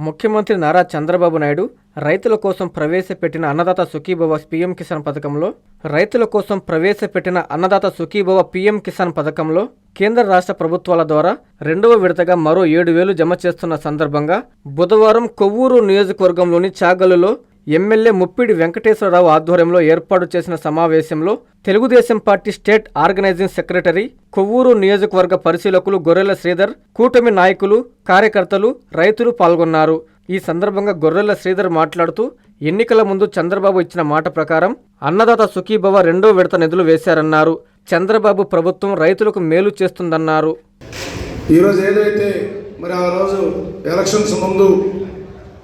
ముఖ్యమంత్రి నారా చంద్రబాబు నాయుడు రైతుల కోసం ప్రవేశపెట్టిన అన్నదాత సుఖీభవ పీఎం కిసాన్ పథకంలో రైతుల కోసం ప్రవేశపెట్టిన అన్నదాత సుఖీభవ పీఎం కిసాన్ పథకంలో కేంద్ర రాష్ట్ర ప్రభుత్వాల ద్వారా రెండవ విడతగా మరో ఏడు వేలు జమ చేస్తున్న సందర్భంగా బుధవారం కొవ్వూరు నియోజకవర్గంలోని చాగలులో ఎమ్మెల్యే ముప్పిడి వెంకటేశ్వరరావు ఆధ్వర్యంలో ఏర్పాటు చేసిన సమావేశంలో Telugudesam party state organising secretary Kovvuru నియోజకవర్గ పరిశీలకులు గొర్రెల శ్రీధర్ కూటమి నాయకులు కార్యకర్తలు రైతులు పాల్గొన్నారు. ఈ సందర్భంగా గొర్రెల శ్రీధర్ మాట్లాడుతూ ఎన్నికల ముందు చంద్రబాబు ఇచ్చిన మాట ప్రకారం అన్నదాత సుఖీభవ రెండో విడత నిధులు వేశారన్నారు. చంద్రబాబు ప్రభుత్వం రైతులకు మేలు చేస్తుందన్నారు. ఈరోజు ఏదైతే మరి ఆ రోజు ఎలక్షన్స్ ముందు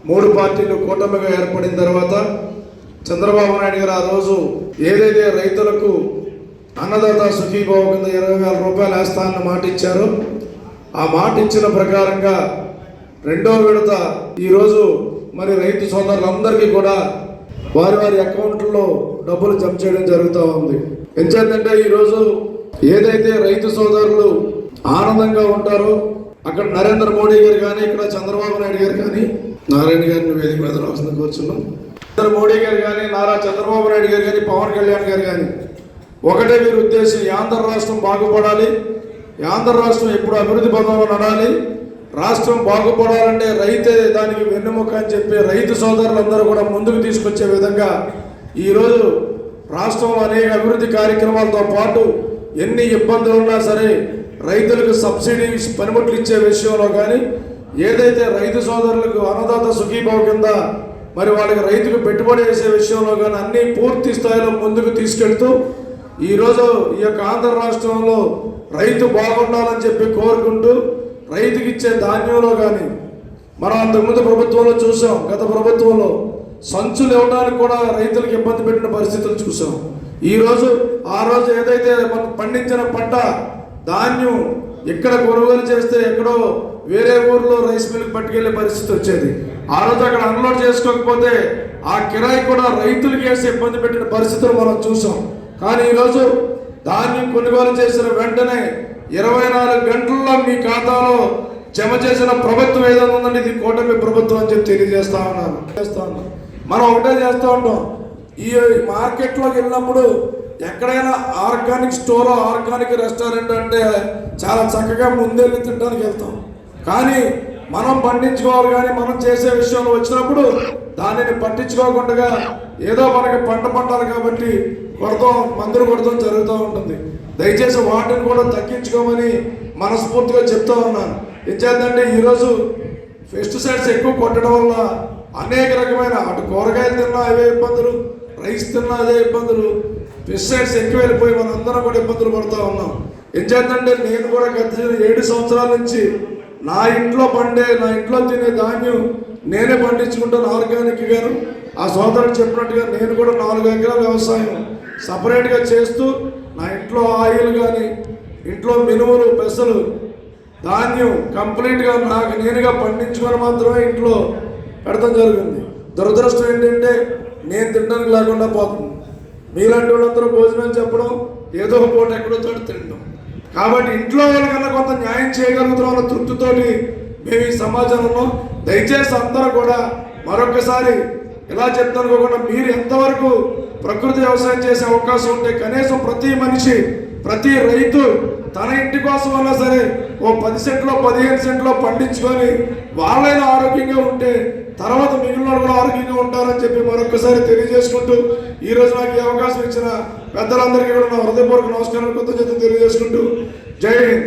మూడు పార్టీలు కూటమిగా ఏర్పడిన తర్వాత చంద్రబాబు నాయుడు గారు ఆ రోజు ఏదైతే రైతులకు అన్నదాత సుఖీభావ కింద ఇరవై వేల రూపాయలు వేస్తానన్న మాట ఇచ్చారో ఆ మాట ఇచ్చిన ప్రకారంగా రెండో విడత ఈరోజు మరి రైతు సోదరులందరికీ కూడా వారి వారి అకౌంట్లో డబ్బులు జమ చేయడం జరుగుతూ ఉంది. ఎందుకంటే ఈరోజు ఏదైతే రైతు సోదరులు ఆనందంగా ఉంటారో అక్కడ నరేంద్ర మోడీ గారు కానీ ఇక్కడ చంద్రబాబు నాయుడు గారు కానీ నారాయణ గారిని వేదిక మీద రావాల్సింది కూర్చున్నాం. నరేంద్ర మోడీ గారు కానీ నారా చంద్రబాబు నాయుడు గారు కానీ పవన్ కళ్యాణ్ గారు కానీ ఒకటే మీరు ఉద్దేశం ఆంధ్ర రాష్ట్రం బాగుపడాలి ఆంధ్ర రాష్ట్రం ఎప్పుడు అభివృద్ధి పదంలో నడాలి రాష్ట్రం బాగుపడాలంటే రైతే దానికి వెన్నెముక అని చెప్పి రైతు సోదరులందరూ కూడా ముందుకు తీసుకొచ్చే విధంగా ఈరోజు రాష్ట్రంలో అనేక అభివృద్ధి కార్యక్రమాలతో పాటు ఎన్ని ఇబ్బందులు ఉన్నా సరే రైతులకు సబ్సిడీ పనిముట్లు ఇచ్చే విషయంలో కానీ ఏదైతే రైతు సోదరులకు అన్నదాత సుఖీభావ కింద మరి వాళ్ళకి రైతుకు పెట్టుబడి వేసే విషయంలో కానీ అన్ని పూర్తి స్థాయిలో ముందుకు తీసుకెళ్తూ ఈరోజు ఈ యొక్క ఆంధ్ర రాష్ట్రంలో రైతు బాగుండాలని చెప్పి కోరుకుంటూ రైతుకి ఇచ్చే ధాన్యంలో కానీ మనం అంతకుముందు ప్రభుత్వంలో చూసాం గత ప్రభుత్వంలో సంచులు ఇవ్వడానికి కూడా రైతులకు ఇబ్బంది పెట్టిన పరిస్థితులు చూసాం. ఈరోజు ఆ రోజు ఏదైతే మనం పండించిన పంట ధాన్యం ఇక్కడ కొనుగోలు చేస్తే ఎక్కడో వేరే ఊర్లో రైస్ మిల్కి పట్టుకెళ్ళే పరిస్థితి వచ్చేది. ఆ రోజు అక్కడ అన్లోడ్ చేసుకోకపోతే ఆ కిరాయి కూడా రైతులకి వేసి ఇబ్బంది పెట్టిన పరిస్థితులు మనం చూసాం. కానీ ఈరోజు ధాన్యం కొనుగోలు చేసిన వెంటనే ఇరవై నాలుగు గంటల్లో మీ ఖాతాలో జమ చేసిన ప్రభుత్వం ఏదైనా ఉందండి? ఇది కూటమి ప్రభుత్వం అని చెప్పి తెలియజేస్తా ఉన్నాను. చేస్తా ఉన్నాం మనం ఒకటే చేస్తూ ఉంటాం. ఈ మార్కెట్లోకి వెళ్ళినప్పుడు ఎక్కడైనా ఆర్గానిక్ స్టోర్ ఆర్గానిక్ రెస్టారెంట్ అంటే చాలా చక్కగా ముందెళ్ళి తినడానికి వెళ్తాం. కానీ మనం పండించుకోవాలి కానీ మనం చేసే విషయంలో వచ్చినప్పుడు దానిని పట్టించుకోకుండా ఏదో మనకి పంట పండాలి కాబట్టి కొడతాం మందులు కొడతాం జరుగుతూ ఉంటుంది. దయచేసి వాటిని కూడా తగ్గించుకోమని మనస్ఫూర్తిగా చెప్తా ఉన్నాను. ఇచ్చేదంటే ఈరోజు పెస్టిసైడ్స్ ఎక్కువ కొట్టడం వల్ల అనేక రకమైన అటు కూరగాయలు తిన్నా అవే ఇబ్బందులు రైస్ తిన్నా అదే ఇబ్బందులు పెస్టిసైడ్స్ ఎక్కువ వెళ్ళిపోయి మనందరం కూడా ఇబ్బందులు పడుతూ ఉన్నాం. ఏం చేద్దంటే నేను కూడా గత ఏడు సంవత్సరాల నుంచి నా ఇంట్లో పండే నా ఇంట్లో తినే ధాన్యం నేనే పండించుకుంటాను ఆర్గానిక్ గాను. ఆ సోదరుడు చెప్పినట్టుగా నేను కూడా నాలుగు ఎకరాల వ్యవసాయం సపరేట్గా చేస్తూ నా ఇంట్లో ఆయిల్ కానీ ఇంట్లో మినుములు పెసలు ధాన్యం కంప్లీట్గా నాకు నేనుగా పండించుకొని మాత్రమే ఇంట్లో పెడతాం జరిగింది. దురదృష్టం ఏంటంటే నేను తినడానికి లేకుండా పోతుంది. మీలాంటి వాళ్ళందరూ భోజనం చెప్పడం ఏదో ఒక పూట ఎక్కడో చోట తినడం. కాబట్టి ఇంట్లో వాళ్ళకన్నా కొంత న్యాయం చేయగలుగుతున్న తృప్తితోటి మేము ఈ సమాజంలో దయచేసి అందరూ కూడా మరొకసారి ఇలా చెప్తానుకోకుండా మీరు ఎంతవరకు ప్రకృతి వ్యవసాయం చేసే అవకాశం ఉంటే కనీసం ప్రతి మనిషి ప్రతి రైతు తన ఇంటి కోసం అన్నా సరే ఓ పది సెంట్లో పదిహేను సెంట్లో పండించుకొని వాళ్ళైనా ఆరోగ్యంగా ఉంటే తర్వాత మిగిలిన వాళ్ళు కూడా ఆరోగ్యంగా ఉంటారని చెప్పి మరొకసారి తెలియజేసుకుంటూ ఈరోజు నాకు ఈ అవకాశం ఇచ్చిన పెద్దలందరికీ కూడా నా హృదయపూర్వక నమస్కారం కృతజ్ఞతలు తెలియజేసుకుంటూ. జై హింద్.